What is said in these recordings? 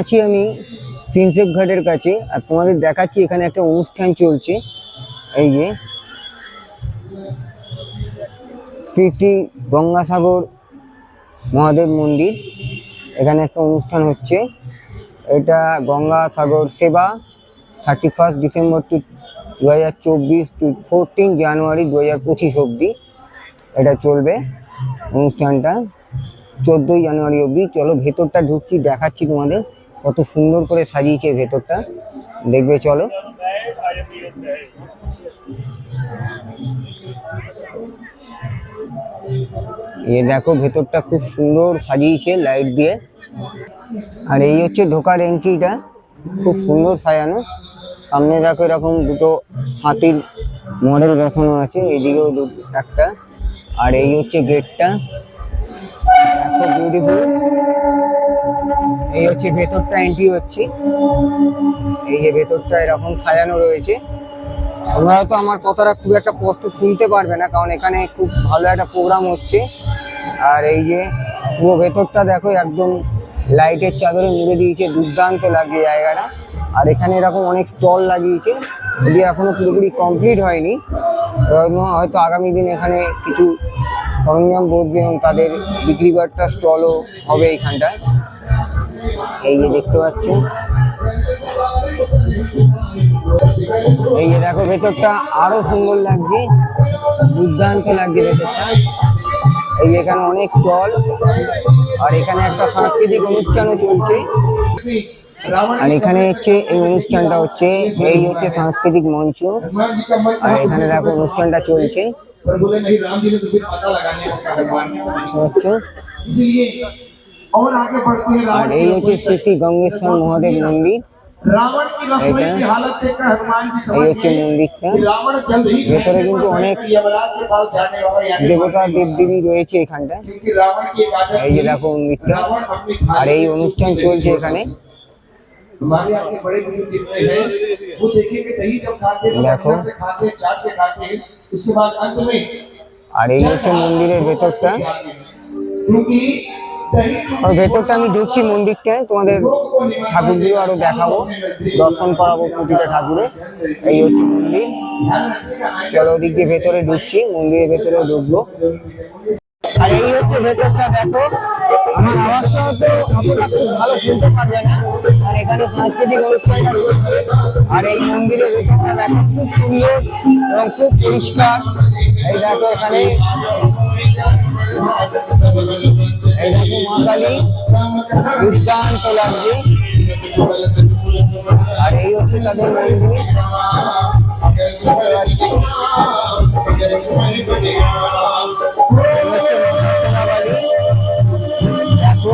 আছি আমি প্রিন্সেপ ঘাটের কাছে, আর তোমাদের দেখাচ্ছি এখানে একটা অনুষ্ঠান চলছে। এই যে শ্রী শ্রী গঙ্গাসাগর মহাদেব মন্দির। এখানে একটা অনুষ্ঠান হচ্ছে। এটা গঙ্গাসাগর সেবা থার্টি ফার্স্ট ডিসেম্বর টু দু হাজার চব্বিশ টু ফোরটিন জানুয়ারি দু হাজার পঁচিশ অবধি এটা চলবে অনুষ্ঠানটা। চোদ্দোই জানুয়ারি অবধি। চলো ভেতরটা ঢুকছি, দেখাচ্ছি তোমাদের। কত সুন্দর করে সাজিয়েছে ভেতরটা। দেখবে, চলো। এ দেখো, ভেতরটা খুব সুন্দর সাজিয়েছে লাইট দিয়ে। আর এই হচ্ছে ঢোকার এন্ট্রিটা খুব সুন্দর সাজানো। সামনে দেখো, এরকম দুটো হাতির মডেল বসানো আছে। এদিকেও দু, একটা। আর এই হচ্ছে গেটটা। দেখো বিউটিফুল এই হচ্ছে ভেতরটা এন্ট্রি হচ্ছে। এই যে ভেতরটা এরকম সাজানো রয়েছে। তোমরা তো আমার কথাটা খুব একটা স্পষ্ট শুনতে পারবে না, কারণ এখানে খুব ভালো একটা প্রোগ্রাম হচ্ছে। আর এই যে পুরো ভেতরটা দেখো, একদম লাইটের চাদরে মুড়ে দিয়েছে, দুর্দান্ত লাগে জায়গাটা। আর এখানে এরকম অনেক স্টল লাগিয়েছে যদি এখনও পুরোপুরি কমপ্লিট হয়নি। হয়তো আগামী দিন এখানে কিছু সরঞ্জাম বসবে এবং তাদের বিক্রি বাট্টা স্টলও হবে এইখানটায়। এই যে দেখতে পাচ্ছ। এই যে দেখো ভেতরটা আরও সুন্দর লাগছে। দুর্দান্ত লাগছে ভেতরটা। এই এখানে অনেক স্টল আর এখানে একটা সাংস্কৃতিক অনুষ্ঠানও চলছে। আর এখানে হচ্ছে এই অনুষ্ঠানটা হচ্ছে এই হচ্ছে সাংস্কৃতিক মঞ্চ। আর এখানে দেখো অনুষ্ঠানটা চলছে। पर बोले नहीं राम जी ने तो सिर्फ पता लगाने का कहा मारने का नहीं হচ্ছে इसलिए और आगे बढ़ती है আর रावण এই की হচ্ছে শ্রী শ্রী গঙ্গেশ্বর মহাদেব মন্দির रावण की रसोई की हालत देखकर हनुमान जी এই समझ হচ্ছে गए মন্দিরটা कि रावण जल्द ही ভেতরে কিন্তু অনেক यमराज के पास जाने वाला है দেবতা দেবদেবী রয়েছে এখানটায় क्योंकि रावण की एक आदत এই যে थी, দেখো মন্দিরটা रावण अपनी আর खाने এই की অনুষ্ঠান चीज़ें চলছে छोड़ এখানে हमारे यहाँ के बड़े बुजुर्ग जितने हैं वो देखेंगे दही जब खाते तो देखो। बढ़िया से खाते चाट के खाते उसके बाद अंत में আর এই হচ্ছে মন্দিরের ভেতরটা क्योंकि আর ভেতরটা আমি ঢুকছি মন্দিরটায় তোমাদের ঠাকুরগুলো আরও দেখাবো। দর্শন করাবো প্রতিটা ঠাকুরে। এই হচ্ছে মন্দির। চলো ওদিক দিয়ে ভেতরে ঢুকছি, মন্দিরের ভেতরেও ঢুকবো। আর এই হচ্ছে ভেতরটা, দেখো। আমার আওয়াজটা অতটা খুব ভালো শুনতে পারবে না। আর এখানে সাংস্কৃতিক অনুষ্ঠানটা আর এই মন্দিরের ভেতরটা, দেখো, খুব সুন্দর এবং খুব পরিষ্কার। এই দেখো এখানে। এই দেখো মা কালী দুর্দান্ত লাগছে আর এই হচ্ছে তাদের মন্দির দেখো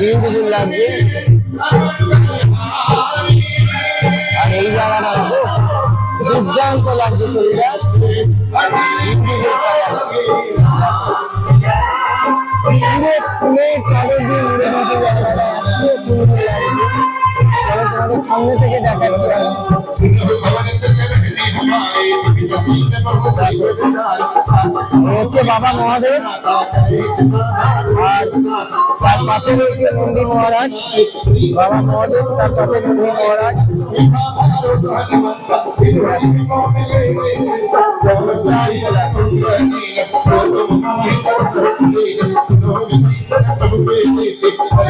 বিউটিফুল লাগছে আর এই জায়গাটা দুর্দান্ত লাগছে ছবিটা বিউটিফুল সামনে থেকে দেখাচ্ছি। হচ্ছে বাবা মহাদেব আর তার পাশে রয়েছে নন্দী মহারাজ। বাবা মহাদেব, তার পাশে নন্দী মহারাজ।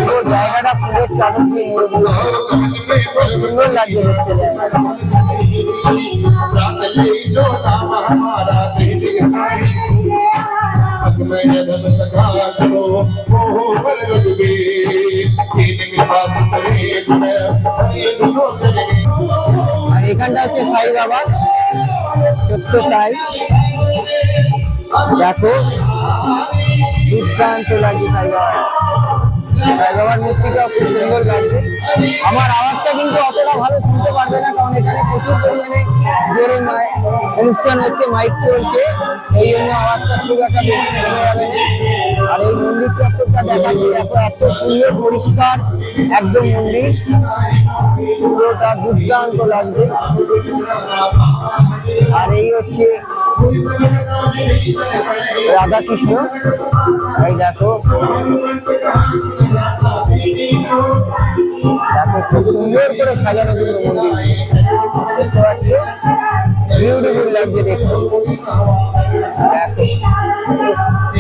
পুরো জায়গাটা পুরো চাদর দিয়ে মুড়ে দিয়েছে খুব এখানটা হচ্ছে সাই বাবা সত্য তাই। দেখো, দুর্দান্ত লাগছে সাই বাবা সাই বাবার মূর্তিটা খুব সুন্দর লাগছে। আমার আওয়াজটা কিন্তু অতটা ভালো শুনতে পারবে না, কারণ এখানে প্রচুর পরিমাণে জোরে অনুষ্ঠান হচ্ছে মাইক চলছে। এই জন্য আওয়াজটা খুব একটা বেশি যাবে না। আর এই মন্দির চত্বরটা দেখাচ্ছি, দেখো, এত সুন্দর পরিষ্কার। একদম মন্দির। পুরোটা দুর্দান্ত লাগবে। আর এই হচ্ছে রাধা কৃষ্ণ এই দেখো। দেখো, খুব সুন্দর করে সাজানো কিন্তু মন্দির। দেখতে পাচ্ছ? বিউটিফুল লাগছে দেখতে। দেখো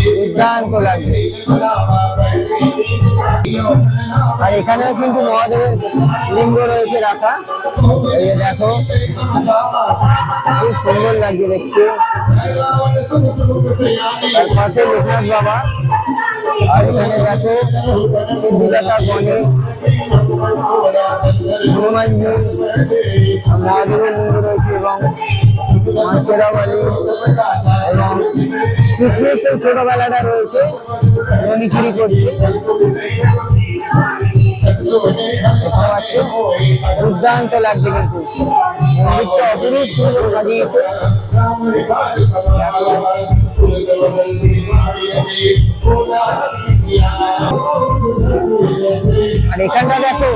দুর্দান্ত লাগছে। আর এখানেও কিন্তু মহাদেবের লিঙ্গ রয়েছে রাখা। এই যে দেখো, খুব সুন্দর লাগছে দেখতে। তার পাশে লোকনাথ বাবা। আর এখানে দেখো, সিদ্ধিদাতা গণেশ, হনুমানজি, মহাদেবের লিঙ্গ রয়েছে এবং মাঞ্চেরা বালি, এবং কৃষ্ণের সেই ছোটবেলাটা রয়েছে। নদী চুরি করছে দুর্দান্ত লাগছে কিন্তু। মন্দিরটা অপরূপ সুন্দর সাজিয়েছে। আর এখানটা দেখো,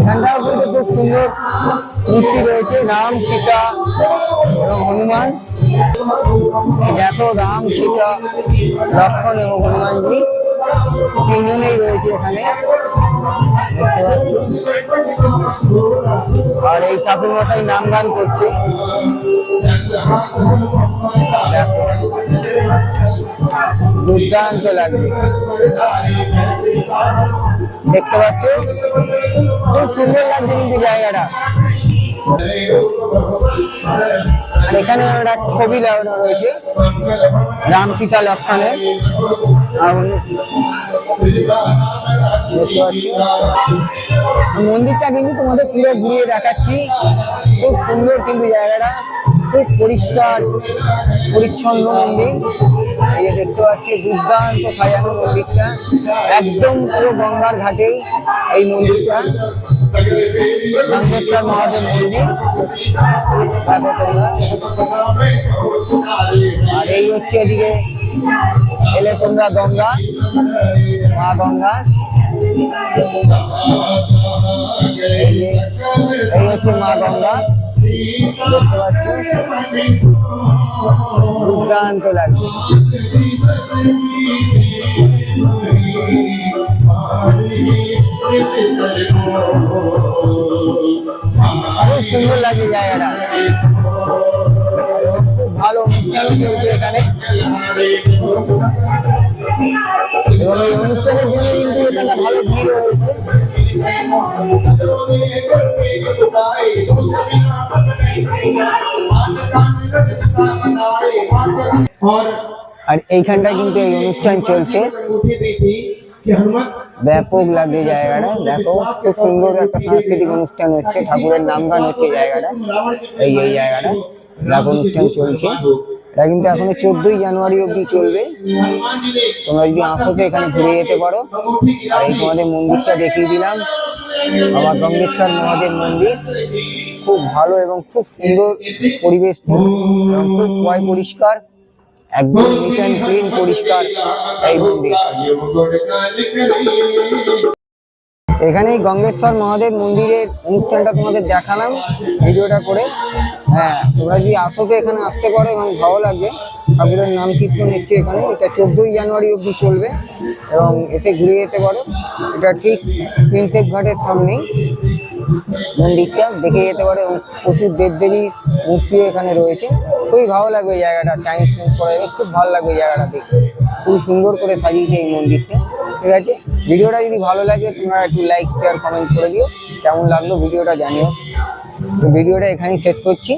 এখানটাও কিন্তু খুব সুন্দর মূর্তি রয়েছে। রাম, সীতা এবং হনুমান। দেখো রাম, সীতা, লক্ষণ এবং হনুমানজি। তিনজনেই রয়েছে এখানে। আর এই ঠাকুর মশাই নাম গান করছে। দুর্দান্ত লাগছে। দেখতে পাচ্ছ? খুব সুন্দর লাগছে কিন্তু জায়গাটা। এখানে একটা ছবি লাগানো রয়েছে রাম সীতা লক্ষণের মন্দিরটা কিন্তু তোমাদের পুরো ঘুরিয়ে দেখাচ্ছি। খুব সুন্দর কিন্তু জায়গাটা। খুব পরিষ্কার, পরিচ্ছন্ন মন্দির। দেখতে পাচ্ছি, দুর্দান্ত সাজানো মন্দিরটা। একদম পুরো গঙ্গার ঘাটেই এই মন্দিরটা। মহাদেব মন্দির। আর এই হচ্ছে এদিকে এলে তোমরা গঙ্গা, মা গঙ্গা। এই হচ্ছে মা গঙ্গা। দেখতে পাচ্ছ? দুর্দান্ত লাগছে খুব সুন্দর লাগে জায়গাটা খুব ভালো অনুষ্ঠান চলছে। এখানে এবং এই অনুষ্ঠানের জন্য কিন্তু এখানে ভালো ভিড় হয়েছে আর এইখানটা কিন্তু এই অনুষ্ঠান চলছে ব্যাপক লাগে জায়গাটা। দেখো, খুব সুন্দর একটা সাংস্কৃতিক অনুষ্ঠান হচ্ছে, ঠাকুরের নাম গান হচ্ছে জায়গাটা। এই এই জায়গাটা রাগ অনুষ্ঠান চলছে। এটা কিন্তু এখনও চোদ্দই জানুয়ারি অব্দি চলবে। তোমরা যদি আসো তো এখানে ঘুরে যেতে পারো। আর এই তোমাদের মন্দিরটা দেখিয়ে দিলাম। আমার গঙ্গেশ্বর মহাদেব মন্দির। খুব ভালো এবং খুব সুন্দর পরিবেশ খুব পরিষ্কার। একদম ক্লিন পরিষ্কার, এই মন্দির। এখানে গঙ্গেশ্বর মহাদেব মন্দিরের অনুষ্ঠানটা তোমাদের দেখালাম, ভিডিওটা করে। হ্যাঁ তোমরা যদি আসো তো এখানে আসতে পারো এবং ভালো লাগবে, ঠাকুরের নাম কীর্তন হচ্ছে এখানে, এটা চোদ্দোই জানুয়ারি অবধি চলবে এবং এতে ঘুরে যেতে পারো। এটা ঠিক প্রিন্সেপ ঘাটের সামনেই। মন্দিরটা দেখে যেতে পারে এবং প্রচুর দেবদেবী মূর্তিও এখানে রয়েছে। খুবই ভালো লাগবে ওই জায়গাটা চাইনিজ স্পেন্ড করা। যাবে খুব ভালো লাগবে এই জায়গাটা দেখতে। খুবই সুন্দর করে সাজিয়েছে এই মন্দিরটা। ঠিক আছে? ভিডিওটা যদি ভালো লাগে, তোমরা একটু লাইক শেয়ার কমেন্ট করে দিও। কেমন লাগল ভিডিওটা জানিও। তো ভিডিওটা এখানেই শেষ করছি।